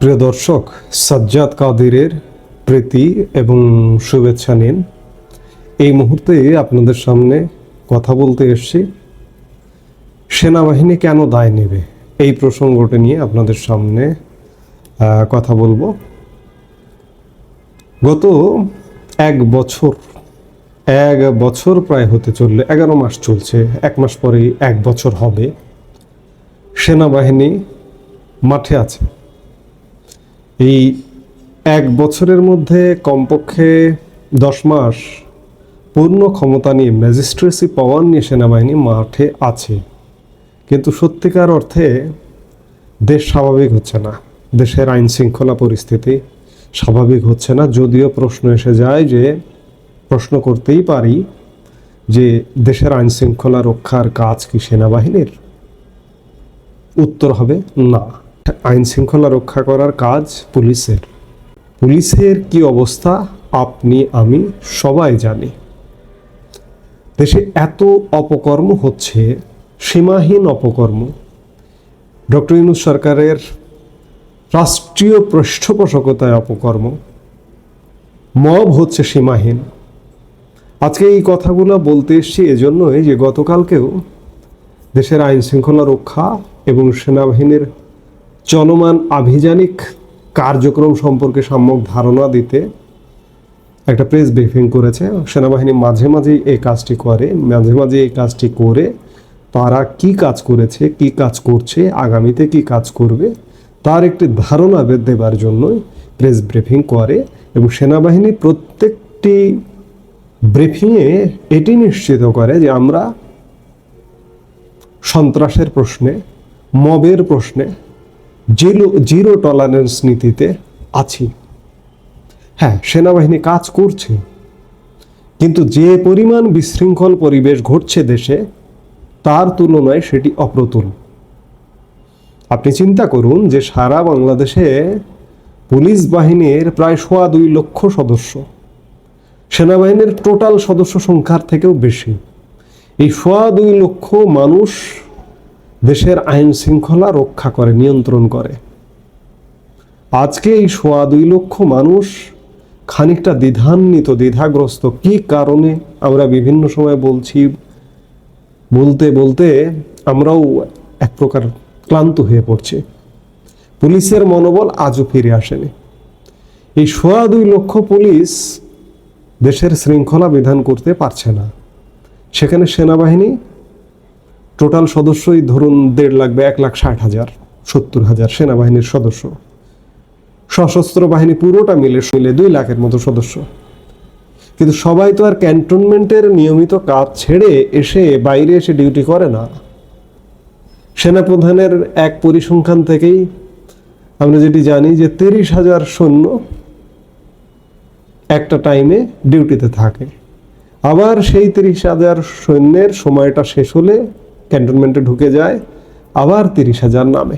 প্রিয় দর্শক, সাজ্জাদ কাদিরের প্রীতি এবং শুভেচ্ছা নিন। এই মুহূর্তে আপনাদের সামনে কথা বলতে এসেছি। সেনাবাহিনী কেন দায় নেবে? এই প্রসঙ্গটা নিয়ে আপনাদের সামনে কথা বলব। গত এক বছর এক বছর প্রায় হতে চললে, এগারো মাস চলছে, এক মাস পরেই এক বছর হবে। সেনাবাহিনী মাঠে আছে। এই এক বছরের মধ্যে কমপক্ষে দশ মাস পূর্ণ ক্ষমতা নিয়ে ম্যাজিস্ট্রেসি পাওয়ার নিয়ে সেনাবাহিনী মাঠে আছে। কিন্তু সত্যিকার অর্থে দেশ স্বাভাবিক হচ্ছে না। দেশের আইন শৃঙ্খলা পরিস্থিতি স্বাভাবিক হচ্ছে না। যদিও প্রশ্ন এসে যায় যে, প্রশ্ন করতেই পারি যে, দেশের আইন শৃঙ্খলা রক্ষার কাজ কি সেনাবাহিনীর? উত্তর হবে না। আইন শৃঙ্খলা রক্ষা করার কাজ পুলিশের। পুলিশের কি অবস্থা, আপনি, আমি সবাই জানি। দেশে এত অপকর্ম হচ্ছে, সীমাহীন অপকর্ম। ডক্টর ইউনুস সরকারের রাষ্ট্রীয় পৃষ্ঠপোষকতায় অপকর্ম। মব হচ্ছে সীমাহীন। আজকে এই কথাগুলো বলতে এসছি এজন্যই যে গতকালকেও দেশের আইন শৃঙ্খলা রক্ষা এবং সেনাবাহিনীর চলমান আভিযানিক কার্যক্রম সম্পর্কে সম্যক ধারণা দিতে একটা প্রেস ব্রিফিং করেছে। সেনাবাহিনী মাঝে মাঝেই এই কাজটি করে, মাঝে মাঝে এই কাজটি করে। তারা কি কাজ করেছে, কি কাজ করছে, আগামীতে কি কাজ করবে, তার একটি ধারণা দেবার জন্যই প্রেস ব্রিফিং করে এবং সেনাবাহিনী প্রত্যেকটি ব্রিফিংয়ে এটি নিশ্চিত করে যে আমরা সন্ত্রাসের প্রশ্নে, মবের প্রশ্নে জিরো জিরো টলারেন্স নীতিতে আছি। হ্যাঁ সেনাবাহিনী কাজ করছে, কিন্তু যে পরিমাণ বিশৃঙ্খল পরিবেশ ঘটছে দেশে, তার তুলনায় সেটি অপ্রতুল। আপনি চিন্তা করুন যে সারা বাংলাদেশে পুলিশ বাহিনীর প্রায় সোয়া দুই লক্ষ সদস্য। সেনাবাহিনীর টোটাল সদস্য সংখ্যার থেকেও বেশি। এই সোয়া দুই লক্ষ মানুষ দেশের আইন শৃঙ্খলা রক্ষা করে, নিয়ন্ত্রণ করে। আজকে এই সোয়া দুই লক্ষ মানুষ খানিকটা দ্বিধান্বিত, দ্বিধাগ্রস্ত। কি কারণে? আমরা বিভিন্ন সময় বলছি, বলতে বলতে আমরাও এক প্রকার ক্লান্ত হয়ে পড়ছি। পুলিশের মনোবল আজও ফিরে আসেনি। এই সোয়া দুই লক্ষ পুলিশ দেশের শৃঙ্খলা বিধান করতে পারছে না। সেখানে সেনাবাহিনী টোটাল সদস্যই ধরুন দেড় লাখ বা এক লাখ ষাট হাজার, সত্তর হাজার সেনাবাহিনীর সদস্য। সশস্ত্র বাহিনী পুরোটা মিলে মিলে দুই লাখের মতো সদস্য। কিন্তু সবাই তো আর ক্যান্টনমেন্টের নিয়মিত কাজ ছেড়ে এসে বাইরে এসে ডিউটি করে না। সেনাপ্রধানের এক পরিসংখ্যান থেকেই আমরা যেটি জানি যে তিরিশ হাজার সৈন্য একটা টাইমে ডিউটিতে থাকে। আবার সেই তিরিশ হাজার সৈন্যের সময়টা শেষ হলে ক্যান্টনমেন্টে ঢুকে যায়, আবার তিরিশ হাজার নামে।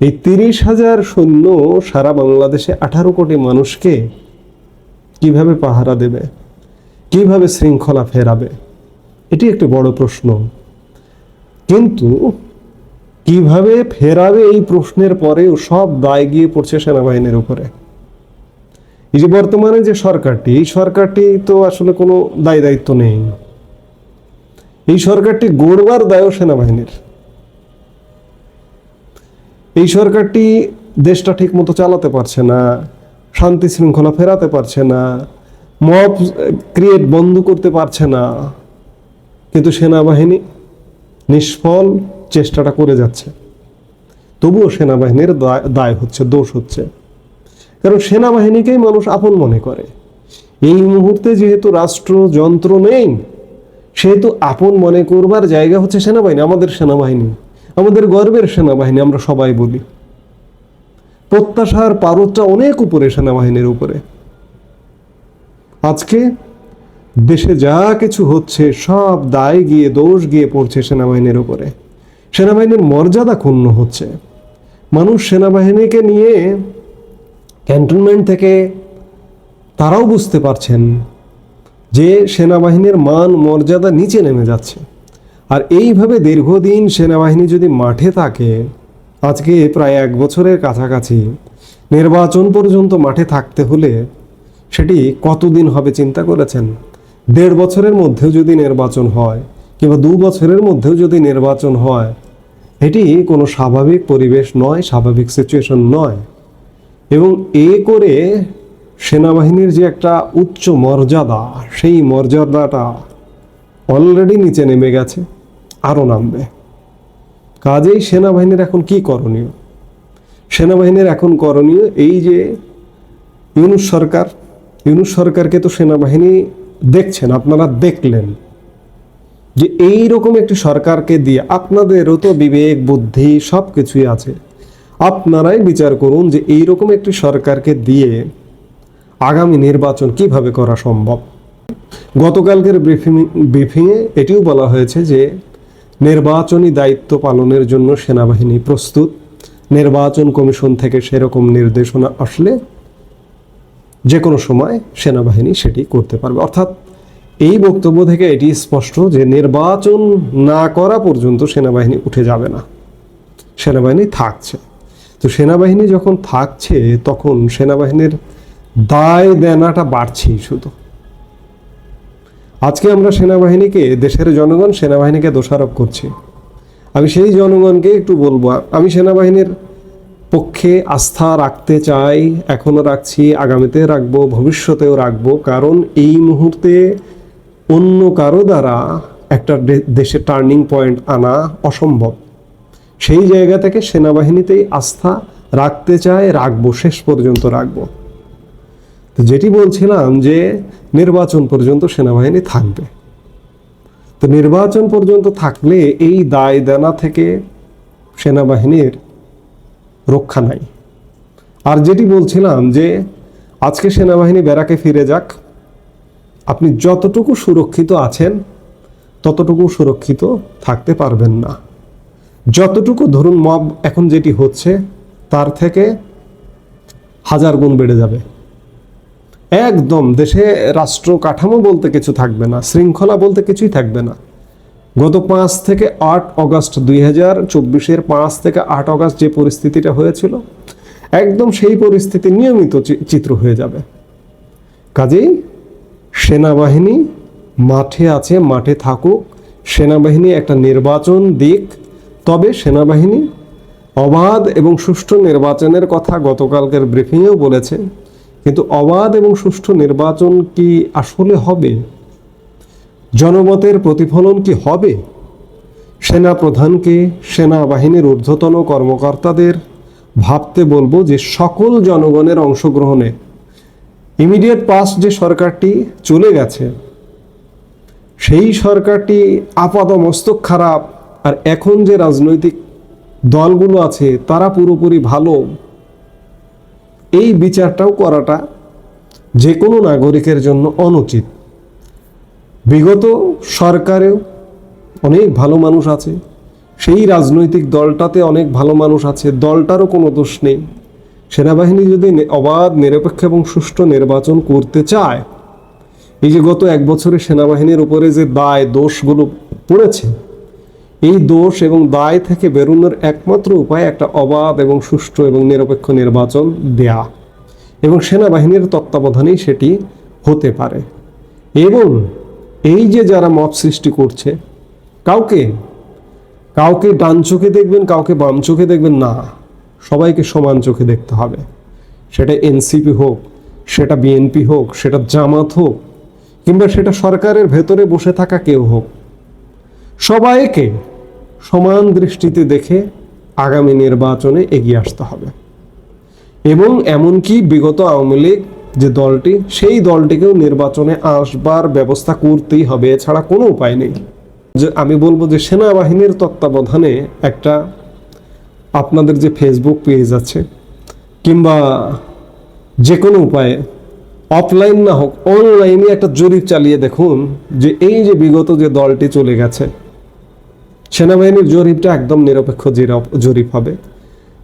এই তিরিশ হাজার সৈন্য সারা বাংলাদেশে আঠারো কোটি মানুষকে কীভাবে পাহারা দেবে, কীভাবে শৃঙ্খলা ফেরাবে, এটি একটি বড় প্রশ্ন। কিন্তু কীভাবে ফেরাবে এই প্রশ্নের পরেও সব দায় গিয়ে পড়ছে সেনাবাহিনীর উপরে। এই যে বর্তমানে যে সরকারটি, এই সরকারটি তো আসলে কোনো দায় দায়িত্ব নেই। এই সরকারটি গড়বার দায়ও সেনাবাহিনীর। এই সরকারটি দেশটা ঠিক মতো চালাতে পারছে না, শান্তি শৃঙ্খলা ফেরাতে পারছে না, মব ক্রিয়েট বন্ধ করতে পারছে না। কিন্তু সেনাবাহিনী নিষ্ফল চেষ্টাটা করে যাচ্ছে। তবুও সেনাবাহিনীর দায়- দায় হচ্ছে, দোষ হচ্ছে। কারণ সেনাবাহিনীকেই মানুষ আপন মনে করে। এই মুহূর্তে যেহেতু রাষ্ট্র যন্ত্র নেই সেহেতু আপন মনে করবার জায়গা হচ্ছে সেনাবাহিনী, আমাদের সেনাবাহিনী, আমাদের গর্বের সেনাবাহিনী আমরা সবাই বলি। প্রত্যাশার পারদটা অনেক উপরে সেনাবাহিনীর উপরে। আজকে দেশে যা কিছু হচ্ছে, সব দায় গিয়ে, দোষ গিয়ে পড়ছে সেনাবাহিনীর উপরে। সেনাবাহিনীর মর্যাদা ক্ষুণ্ণ হচ্ছে। মানুষ সেনাবাহিনীকে নিয়ে ক্যান্টনমেন্ট থেকে তারাও বুঝতে পারছেন যে সেনাবাহিনীর মান, মর্যাদা নিচে নেমে যাচ্ছে। আর এইভাবে দীর্ঘদিন সেনাবাহিনী যদি মাঠে থাকে, আজকে প্রায় এক বছরের কাছাকাছি নির্বাচন পর্যন্ত মাঠে থাকতে হলে সেটি কতদিন হবে চিন্তা করেছেন? দেড় বছরের মধ্যেও যদি নির্বাচন হয় কিংবা দু বছরের মধ্যেও যদি নির্বাচন হয়, এটি কোনো স্বাভাবিক পরিবেশ নয়, স্বাভাবিক সিচুয়েশন নয়। এবং এ করে সেনাবাহিনীর যে একটা উচ্চ মর্যাদা, সেই মর্যাদাটা অলরেডি নিচে নেমে গেছে আরও নামবে। কাজেই সেনাবাহিনীর এখন কি করণীয়? সেনাবাহিনীর এখন করণীয় এই যে ইউনুস সরকার, ইউনুস সরকারকে তো সেনাবাহিনী দেখছেন, আপনারা দেখলেন যে এই রকম একটি সরকারকে দিয়ে আপনাদেরও তো বিবেক, বুদ্ধি সব কিছুই আছে। আপনারাই বিচার করুন যে এই রকম একটি সরকারকে দিয়ে আগামী নির্বাচন কীভাবে করা সম্ভব? গতকালকের ব্রিফিং ব্রিফিংয়ে এটিও বলা হয়েছে যে, নির্বাচনী দায়িত্ব পালনের জন্য সেনাবাহিনী প্রস্তুত। নির্বাচন কমিশন থেকে সেরকম নির্দেশনা আসলে যে কোনো সময় সেনাবাহিনী সেটি করতে পারবে। অর্থাৎ এই বক্তব্য থেকে এটি স্পষ্ট যে, নির্বাচন না করা পর্যন্ত সেনাবাহিনী উঠে যাবে না। সেনাবাহিনী থাকছে। তো সেনাবাহিনী যখন থাকছে, তখন সেনাবাহিনীর দায় দেনাটা বাড়ছেই শুধু। আজকে আমরা সেনাবাহিনীকে, দেশের জনগণ সেনাবাহিনীকে দোষারোপ করছি। আমি সেই জনগণকে একটু বলব, আমি সেনাবাহিনীর পক্ষে আস্থা রাখতে চাই এখনও রাখছি, আগামীতে রাখব, ভবিষ্যতেও রাখব, কারণ এই মুহূর্তে অন্য কারও দ্বারা একটা দেশে টার্নিং পয়েন্ট আনা অসম্ভব। সেই জায়গা থেকে সেনাবাহিনীতেই আস্থা রাখতে চাই, রাখব, শেষ পর্যন্ত রাখব। যেটি বলছিলাম যে নির্বাচন পর্যন্ত সেনাবাহিনী থাকবে। তো নির্বাচন পর্যন্ত থাকলে এই দায় দেনা থেকে সেনাবাহিনীর রক্ষা নাই। আর যেটি বলছিলাম যে আজকে সেনাবাহিনী বেড়াকে ফিরে যাক, আপনি যতটুকু সুরক্ষিত আছেন, ততটুকু সুরক্ষিত থাকতে পারবেন না। যতটুকু ধরুন মব এখন যেটি হচ্ছে, তার থেকে হাজার গুণ বেড়ে যাবে। একদম দেশে রাষ্ট্র কাঠামো বলতে কিছু থাকবে না, শৃঙ্খলা বলতে কিছুই থাকবে না। গত পাঁচ থেকে আট অগস্ট দুই হাজার চব্বিশের পাঁচ থেকে আট অগস্ট যে পরিস্থিতিটা হয়েছিল, একদম সেই পরিস্থিতি নিয়মিত চিত্র হয়ে যাবে। কাজেই সেনাবাহিনী মাঠে আছে, মাঠে থাকুক, সেনাবাহিনী একটা নির্বাচন দিক। তবে সেনাবাহিনী অবাধ এবং সুষ্ঠু নির্বাচনের কথা গতকালকের ব্রিফিংয়েও বলেছে কিন্তু অবাধ এবং সুষ্ঠু নির্বাচন কি আসলে হবে? জনমতের প্রতিফলন কি হবে? সেনা প্রধানকে সেনাবাহিনীর ঊর্ধ্বতন কর্মকর্তাদের ভাবতে বলব যে সকল জনগণের অংশগ্রহণে ইমিডিয়েট পাস্ট যে সরকারটি চলে গেছে, সেই সরকারটি আপাত মস্তক খারাপ। আর এখন যে রাজনৈতিক দলগুলো আছে, তারা পুরোপুরি ভালো এই বিচারটাও করাটা যে কোনো নাগরিকের জন্য অনুচিত। বিগত সরকারেও অনেক ভালো মানুষ আছে, সেই রাজনৈতিক দলটাতে অনেক ভালো মানুষ আছে, দলটারও কোনো দোষ নেই। সেনাবাহিনী যদি অবাধ, নিরপেক্ষ এবং সুষ্ঠু নির্বাচন করতে চায়, এই যে গত এক বছরে সেনাবাহিনীর উপরে যে দায়, দোষগুলো পড়েছে এই দোষ এবং দায় থেকে বেরোনোর একমাত্র উপায় একটা অবাধ এবং সুষ্ঠু এবং নিরপেক্ষ নির্বাচন দেয়া। এবং সেনাবাহিনীর তত্ত্বাবধানেই সেটি হতে পারে। এবং এই যে যারা মত সৃষ্টি করছে, কাউকে কাউকে ডান চোখে দেখবেন, কাউকে বাম চোখে দেখবেন না। সবাইকে সমান চোখে দেখতে হবে। সেটা এনসিপি হোক, সেটা বিএনপি হোক, সেটা জামাত হোক, কিংবা সেটা সরকারের ভেতরে বসে থাকা কেউ হোক, সবাইকে সমান দৃষ্টিতে দেখে আগামী নির্বাচনে এগিয়ে আসতে হবে। এবং এমনকি বিগত আওয়ামী লীগ যে দলটি, সেই দলটিকেও নির্বাচনে আসবার ব্যবস্থা করতেই হবে। এছাড়া কোনো উপায় নেই। যে আমি বলব যে সেনাবাহিনীর তত্ত্বাবধানে একটা আপনাদের যে ফেসবুক পেজ আছে, কিংবা যে কোনো উপায়ে অফলাইন না হোক অনলাইনে একটা জরিপ চালিয়ে দেখুন যে এই যে বিগত যে দলটি চলে গেছে সেনাবাহিনীর জরিপটা একদম নিরপেক্ষ জিরপ- হবে।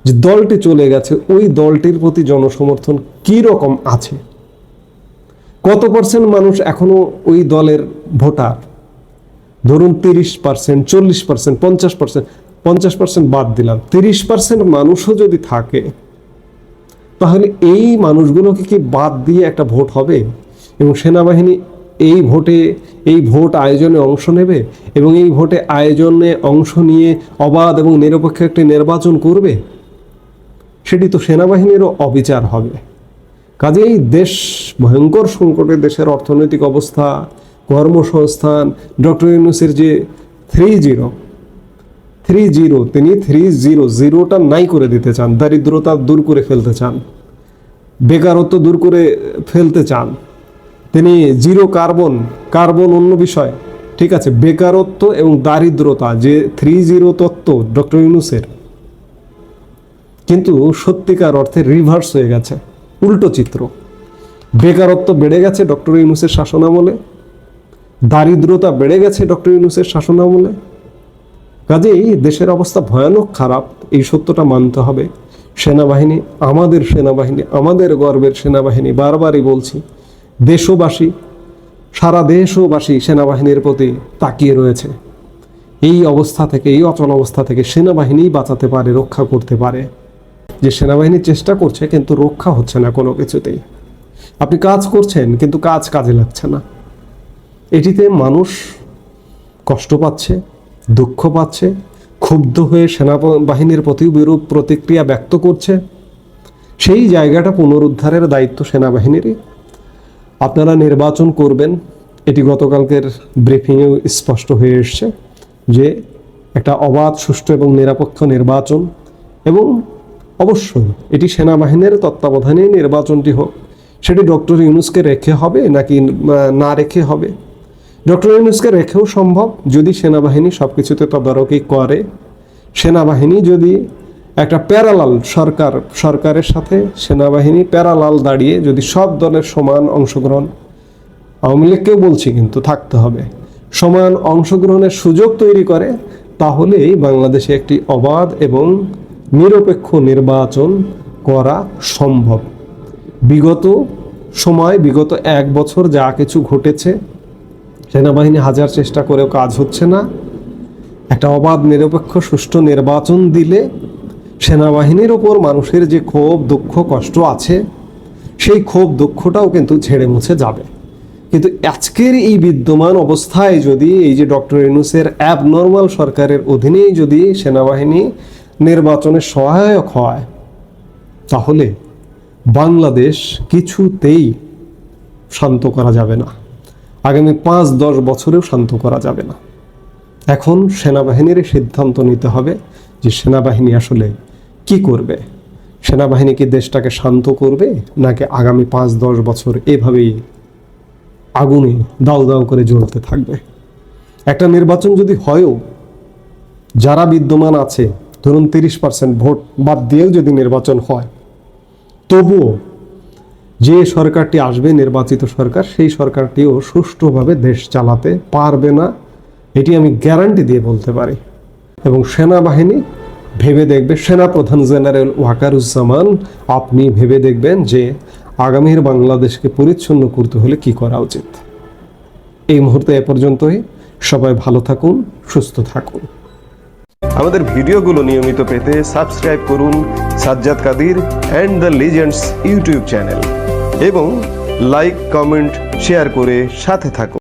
যে দলটি চলে গেছে, ওই দলটির প্রতি জনসমর্থন কী রকম আছে? কত পার্সেন্ট মানুষ এখনও ওই দলের ভোটার? ধরুন তিরিশ পার্সেন্ট, চল্লিশ পার্সেন্ট, পঞ্চাশ পার্সেন্ট পঞ্চাশ পার্সেন্ট বাদ দিলাম। তিরিশ পার্সেন্ট মানুষও যদি থাকে, তাহলে এই মানুষগুলোকে কি বাদ দিয়ে একটা ভোট হবে? এবং সেনাবাহিনী এই ভোটে, এই ভোট আয়োজনে অংশ নেবে এবং এই ভোটে আয়োজনে অংশ নিয়ে অবাধ এবং নিরপেক্ষ একটি নির্বাচন করবে? সেটি তো সেনাবাহিনীরও অবিচার হবে। কাজেই দেশ ভয়ঙ্কর সংকটে দেশের অর্থনৈতিক অবস্থা, কর্মসংস্থান, ডক্টর ইউনুসের যে থ্রি জিরো থ্রি জিরো তিনি থ্রি জিরো জিরোটা নাই করে দিতে চান, দারিদ্রতা দূর করে ফেলতে চান, বেকারত্ব দূর করে ফেলতে চান। তিনি জিরো কার্বন কার্বন অন্য বিষয়। ঠিক আছে, বেকারত্ব এবং দারিদ্রতা, যে থ্রি জিরো তত্ত্ব ডক্টর ইউনুসের। কিন্তু সত্যিকার অর্থে রিভার্স হয়ে গেছে, উল্টো চিত্র। বেকারত্ব বেড়ে গেছে ডক্টর ইউনুসের শাসনামলে, দারিদ্রতা বেড়ে গেছে ডক্টর ইউনুসের শাসনামলে। কাজেই দেশের অবস্থা ভয়ানক খারাপ, এই সত্যটা মানতে হবে। সেনাবাহিনী, আমাদের সেনাবাহিনী, আমাদের গর্বের সেনাবাহিনী, বারবারই বলছি দেশবাসী, সারা দেশবাসী সেনাবাহিনীর প্রতি তাকিয়ে রয়েছে। এই অবস্থা থেকে, এই অচল অবস্থা থেকে সেনাবাহিনীই বাঁচাতে পারে, রক্ষা করতে পারে। যে সেনাবাহিনী চেষ্টা করছে, কিন্তু রক্ষা হচ্ছে না কোনো কিছুতেই। আপনি কাজ করছেন, কিন্তু কাজ কাজে লাগছে না। এটিতে মানুষ কষ্ট পাচ্ছে, দুঃখ পাচ্ছে, ক্ষুব্ধ হয়ে সেনাবাহিনীর প্রতি বিরূপ প্রতিক্রিয়া ব্যক্ত করছে। সেই জায়গাটা পুনরুদ্ধারের দায়িত্ব সেনাবাহিনীরই। আপনারা নির্বাচন করবেন, এটি গতকালকের ব্রিফিংয়েও স্পষ্ট হয়ে এসছে যে একটা অবাধ, সুষ্ঠু এবং নিরপেক্ষ নির্বাচন এবং অবশ্যই এটি সেনাবাহিনীর তত্ত্বাবধানে নির্বাচনটি হোক। সেটি ডক্টর ইউনুসকে রেখে হবে নাকি না রেখে হবে? ডক্টর ইউনুসকে রেখেও সম্ভব যদি সেনাবাহিনী সব কিছুতে তদারকি করে। সেনাবাহিনী যদি একটা প্যারালাল সরকার, সরকারের সাথে সেনাবাহিনী প্যারালাল দাঁড়িয়ে যদি সব দলের সমান অংশগ্রহণ, আওয়ামী লীগকেও বলছি কিন্তু থাকতে হবে, সমান অংশগ্রহণের সুযোগ তৈরি করে, তাহলেই বাংলাদেশে একটি অবাধ এবং নিরপেক্ষ নির্বাচন করা সম্ভব। বিগত সময়, বিগত এক বছর যা কিছু ঘটেছে, সেনাবাহিনী হাজার চেষ্টা করেও কাজ হচ্ছে না। একটা অবাধ, নিরপেক্ষ, সুষ্ঠু নির্বাচন দিলে সেনাবাহিনীর ওপর মানুষের যে ক্ষোভ, দুঃখ, কষ্ট আছে, সেই ক্ষোভ, দুঃখটাও কিন্তু ছেড়ে মুছে যাবে। কিন্তু আজকের এই বিদ্যমান অবস্থায় যদি এই যে ডক্টর ইউনুসের অ্যাবনর্মাল সরকারের অধীনেই যদি সেনাবাহিনী নির্বাচনে সহায়ক হয়, তাহলে বাংলাদেশ কিছুতেই শান্ত করা যাবে না। আগামী পাঁচ, দশ বছরেও শান্ত করা যাবে না। এখন সেনাবাহিনীর সিদ্ধান্ত নিতে হবে যে সেনাবাহিনী আসলে কি করবে? সেনাবাহিনী কি দেশটাকে শান্ত করবে, নাকি আগামী পাঁচ, দশ বছর এভাবেই আগুনে দাউ দাউ করে জ্বলতে থাকবে? একটা নির্বাচন যদি হয়ও, যারা বিদ্যমান আছে, ধরুন তিরিশ পার্সেন্ট ভোট বাদ দিয়েও যদি নির্বাচন হয়, তবুও যে সরকারটি আসবে, নির্বাচিত সরকার, সেই সরকারটিও সুষ্ঠুভাবে দেশ চালাতে পারবে না, এটি আমি গ্যারান্টি দিয়ে বলতে পারি। এবং সেনাবাহিনী ভেবে দেখবে, সেনাপ্রধান জেনারেল ওয়াকারুজ্জামান, আপনি ভেবে দেখবেন যে আগামীর বাংলাদেশকে পরিচ্ছন্ন করতে হলে কি করা উচিত। এই মুহূর্তে এ পর্যন্তই। সবাই ভালো থাকুন, সুস্থ থাকুন। আমাদের ভিডিওগুলো নিয়মিত পেতে সাবস্ক্রাইব করুন Sajjad Kadir and the legends YouTube channel এবং লাইক, কমেন্ট, শেয়ার করে সাথে থাকুন।